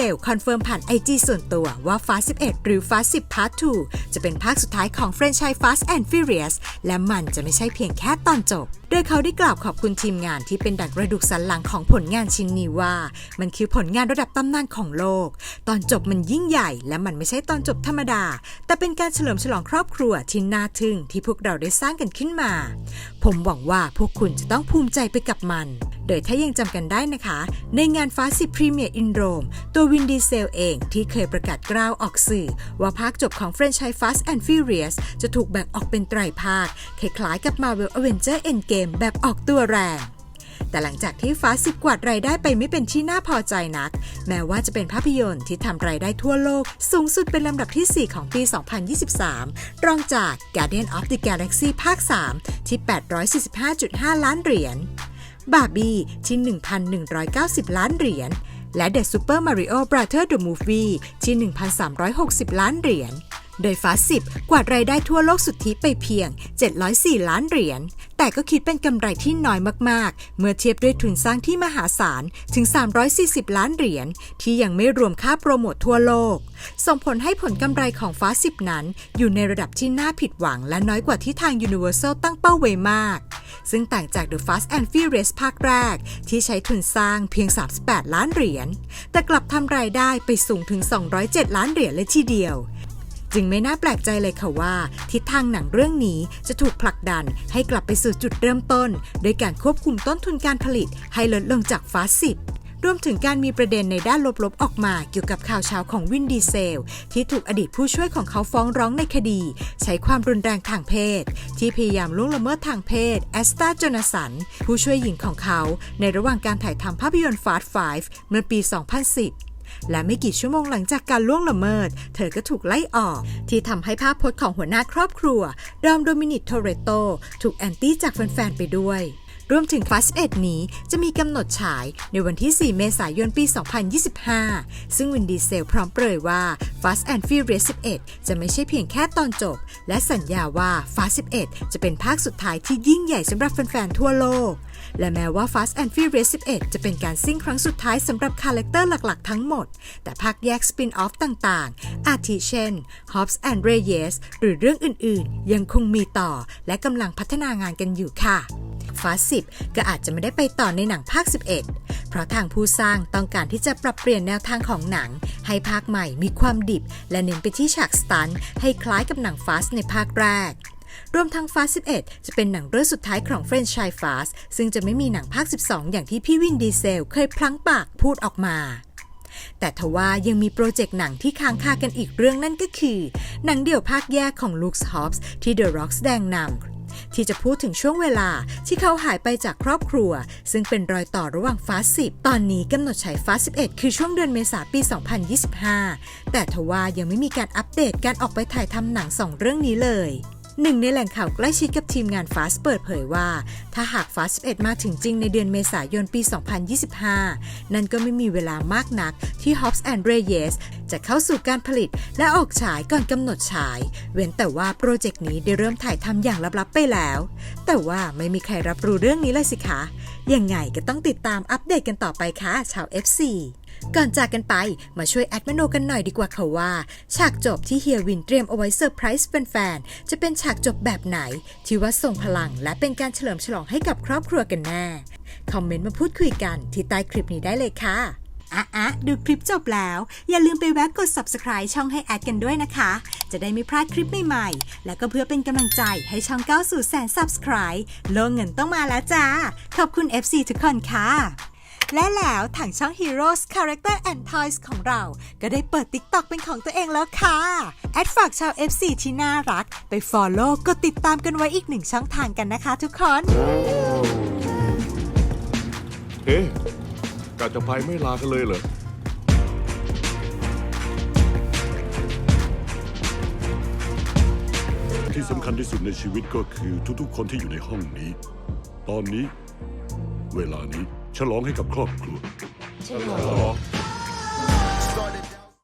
Diesel คอนเฟิร์มผ่าน IG ส่วนตัวว่า Fast 11 หรือ Fast 10 Part 2 จะเป็นภาคสุดท้ายของแฟรนไชส์ Fast and Furious และมันจะไม่ใช่เพียงแค่ตอนจบ โดยเขาได้กล่าวขอบคุณทีมงานที่เป็นดักกระดูกสันหลังของผลงานชิ้นนี้ว่า มันคือผลงานระดับตำนานของโลก ตอนจบมันยิ่งใหญ่ และมันไม่ใช่ตอนจบธรรมดา แต่เป็นการเฉลิมฉลองครอบครัวที่น่าทึ่งที่พวกเราได้สร้างกันขึ้นมา ผมหวังว่าพวกคุณจะต้องภูมิใจไปกับมัน โดยถ้ายังจำกันได้นะคะ ในงานฟาสิพรีเมียร์อินโรมตัววินดีเซลเองที่เคยประกาศกล้าวออกสื่อ ว่าภาคจบของแฟรนไชส์ Fast and Furious จะถูกแบ่งออกเป็นไตรภาคคล้ายๆกับ Marvel Avenger Endgame แบบออกตัวแรงแต่หลังจากที่ฟ้าสิบกวาดรายได้ไปไม่เป็นที่น่าพอใจนัก แม้ว่าจะเป็นภาพยนตร์ที่ทำรายได้ทั่วโลก สูงสุดเป็นลำดับที่ 4 ของปี 2023 รองจาก Guardian of the Galaxy ภาค 3 ที่ 845.5 ล้านเหรียญบาร์บี้ที่ 1,190 ล้านเหรียญ และ The Super Mario Brother the Movie ที่ 1,360 ล้านเหรียญโดยฟาสิบกวาดรายได้ทั่วโลกสุทธิไปเพียง 704 ล้านเหรียญ แต่ก็คิดเป็นกำไรที่น้อยมากๆ เมื่อเทียบด้วยทุนสร้างที่มหาศาลถึง 340 ล้านเหรียญ ที่ยังไม่รวมค่าโปรโมททั่วโลก ส่งผลให้ผลกำไรของฟ้าสิบนั้น อยู่ในระดับที่น่าผิดหวังและน้อยกว่าที่ทาง Universal ตั้งเป้าไว้มาก ซึ่งต่างจาก The Fast and Furious ภาคแรก ที่ใช้ทุนสร้างเพียง 38 ล้านเหรียญ แต่กลับทำรายได้ไปสูงถึง 207 ล้านเหรียญเลยทีเดียว จึงไม่น่าแปลกใจเลยค่ะว่า ทิศทางหนังเรื่องนี้จะถูกผลักดันให้กลับไปสู่จุดเริ่มต้น โดยการควบคุมต้นทุนการผลิตให้ลดลงจากฟาสสิบ รวมถึงการมีประเด็นในด้านลบๆ ออกมาเกี่ยวกับข่าวเช้าของวินดีเซล ที่ถูกอดีตผู้ช่วยของเขาฟ้องร้องในคดี ใช้ความรุนแรงทางเพศ ที่พยายามล่วงละเมิดทางเพศแอสตาโจนาสัน ผู้ช่วยหญิงของเขา ในระหว่างการถ่ายทำภาพยนตร์ฟาสต์5เมื่อปี 2010และไม่กี่ชั่วโมงหลังจากการล่วงละเมิด เธอก็ถูกไล่ออก ที่ทำให้ภาพพจน์ของหัวหน้าครอบครัว ดอมโดมินิกโทเรโต ถูกแอนตี้จากแฟนๆไปด้วย รวมถึง Fast 11 นี้จะมีกำหนดฉายในวันที่ 4 เมษายนปี 2025 ซึ่งวินดีเซลพร้อมเปรยว่า Fast and Furious 11 จะไม่ใช่เพียงแค่ตอนจบ และสัญญาว่า Fast 11 จะเป็นภาคสุดท้ายที่ยิ่งใหญ่สำหรับแฟนๆ ทั่วโลก และแม้ว่า Fast and Furious 11 จะเป็นการซิ่งครั้งสุดท้ายสำหรับคาแรคเตอร์หลัก ๆ ทั้งหมด แต่ภาคแยกสปินออฟต่าง ๆ อาทิเช่น Hobbs and Reyes หรือเรื่องอื่น ๆ ยังคงมีต่อ และกำลังพัฒนางานกันอยู่ค่ะฟาสิบก็อาจจะไม่ได้ไปต่อในหนังภาค 11 เพราะทางผู้สร้างต้องการที่จะปรับเปลี่ยนแนวทางของหนัง ให้ภาคใหม่มีความดิบ และเน้นไปที่ฉากสตันให้คล้ายกับหนังฟาสในภาคแรก รวมทั้งฟาส11 จะเป็นหนังเรื่องสุดท้ายของเฟรนช์ชายฟาสซึ่งจะไม่มีหนังภาค 12 อย่างที่พี่วินดีเซล เคยพลั้งปากพูดออกมา แต่ทว่ายังมีโปรเจกต์หนังที่ค้างคากันอีกเรื่องนั่นก็คือ หนังเดี่ยวภาคแยกของลูคส์ฮอปส์ที่ The Rock แสดงนำที่จะพูดถึงช่วงเวลาที่เขาหายไปจากครอบครัว ซึ่งเป็นรอยต่อระหว่างฟาส10 ตอนนี้กำหนดฉายฟาส11 คือช่วงเดือนเมษายนปี 2025 แต่ทว่ายังไม่มีการอัปเดตการออกไปถ่ายทำหนังสองเรื่องนี้เลย หนึ่งในแหล่งข่าวใกล้ชิดกับทีมงาน Fast เปิดเผยว่า ถ้าหาก Fast 11มาถึงจริงในเดือนเมษายนปี 2025 นั่นก็ไม่มีเวลามากนักที่ Hobbs and Reyes จะเข้าสู่การผลิตและออกฉายก่อนกำหนดฉาย เว้นแต่ว่าโปรเจกต์นี้ได้เริ่มถ่ายทำอย่างลับๆไปแล้ว แต่ว่าไม่มีใครรับรู้เรื่องนี้เลยสิคะ ยังไงก็ต้องติดตามอัปเดตกันต่อไปค่ะชาว FC ก่อนจากกันไปมาช่วยแอดมโนกันหน่อยดีกว่าค่ะว่า ฉากจบที่เฮียวินเตรียมเอาไว้เซอร์ไพรส์แฟนๆ จะเป็นฉากจบแบบไหน ที่ว่าส่งพลังและเป็นการเฉลิมฉลองให้กับครอบครัวกันแน่ คอมเมนต์มาพูดคุยกันที่ใต้คลิปนี้ได้เลยค่ะอะอะดูคลิปจบแล้ว อย่าลืมไปแวะกด subscribe ช่องให้แอดกันด้วยนะคะ จะได้ไม่พลาดคลิปใหม่ๆ และก็เพื่อเป็นกำลังใจให้ช่องก้าวสู่แสน subscribe โลกเงินต้องมาแล้วจ้า ขอบคุณ FC ทุกคนค่ะ และแล้วทางช่อง Heroes Character and Toys ของเรา ก็ได้เปิด TikTok เป็นของตัวเองแล้วค่ะ แอดฝากชาว FC ที่น่ารัก ไป Follow กดติดตามกันไว้อีกหนึ่งช่องทางกันนะคะทุกคน เอ๊ะกะจะไปไม่ลากันเลยเหรอ ที่สำคัญที่สุดในชีวิตก็คือทุกๆ คนที่อยู่ในห้องนี้ ตอนนี้ เวลานี้ ฉลองให้กับครอบครัว ฉลอง